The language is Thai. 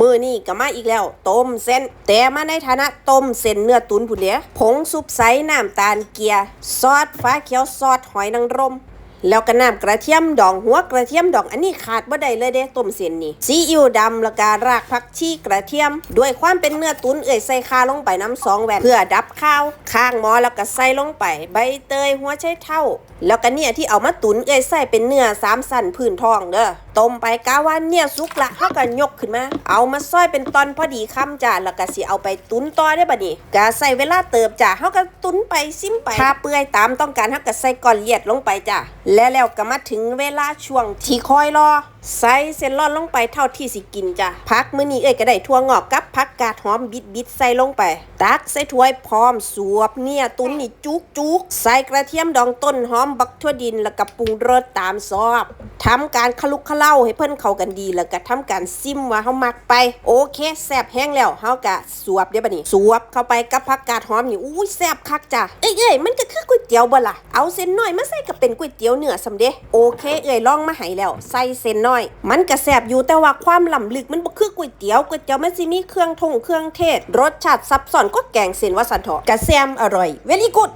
มือนี่ก็มาอีกแล้ว ต้มเส้น แต่มาในฐานะต้มเส้นเนื้อตุ๋นผู้เดียผงซุปใสน้ำตาลเกียร์ซอสฟ้าเขียวซอสหอยนางรม แล้วก็น้ำกระเทียมดองหัวกระเทียมดองอันนี้ขาดบ่ได้เลยเด้ต้มเส้นนี่ซีอิ๊วดำแล้วก็รากผักชีกระเทียม ด้วยความเป็นเนื้อตุ๋นเอ่ยใส่คาลงไปน้ำสองแหวนเพื่อดับข้าวข้างหม้อแล้วก็ใส่ลงไป ใบเตยหัวไชเท่า แล้วก็เนี่ยที่เอามาตุ๋นเอ่ยใส่เป็นเนื้อสามสันพื้นทองเด้อต้มไปกาว่าเนี่ยสุกละเขาก็ยกขึ้นมา เอามาซอยเป็นตอนพอดีคำจ้าแล้วก็สิเอาไปตุนต่อได้บ่นี้ก็ใส่เวลาเติบจ้าเขาก็ตุนไปซิมไปถ้าเปื่อยตามต้องการเขาก็ใส่ก้อนเลียดลงไปจ้าและแล้วก็มาถึงเวลาช่วงที่คอยรอ ใส่เส้นร่อนลงไปเท่าที่สิกินจ้ะพักมื้อนี้เอ้ยก็ได้ทั่วงอกกับผักกาดหอมบิดบิดๆใส่ลงไป ตักใส่ถ้วยพร้อมสวบเนี่ยตุ้นนี่จุกจุกใส่กระเทียมดองต้นหอมบักทั่วดินแล้วก็ปรุงรสตามซอบทำการคลุกเคล้าให้เพิ่นเข้ากันดีแล้วก็ทำการซิมว่าเฮามักไป โอเคแซ่บแห้งแล้วเฮาก็สวบเดี๋ยวบัดนี้สวบเข้าไปกับผักกาดหอมนี่อุ้ยแซ่บคักจ้ะเอ้ยเอ้ยมันก็คือก๋วยเตี๋ยวบ่ล่ะเอาเส้นน้อยมาใส่ก็เป็นก๋วยเตี๋ยวเนื้อสำเด้โอเค เอ้ยลองมาให้แล้วใส่เส้นน้อยมันกระแสบอยู่แต่ว่าความล้ำลึกมันบ่คือก๋วยเตี๋ยวก๋วยเตี๋ยวมันสิมีเครื่องทงเครื่องเทศ รสชาติซับซ้อนก็แกงเส้นว่าสันเถาะกะแซมอร่อยเวลี่กุด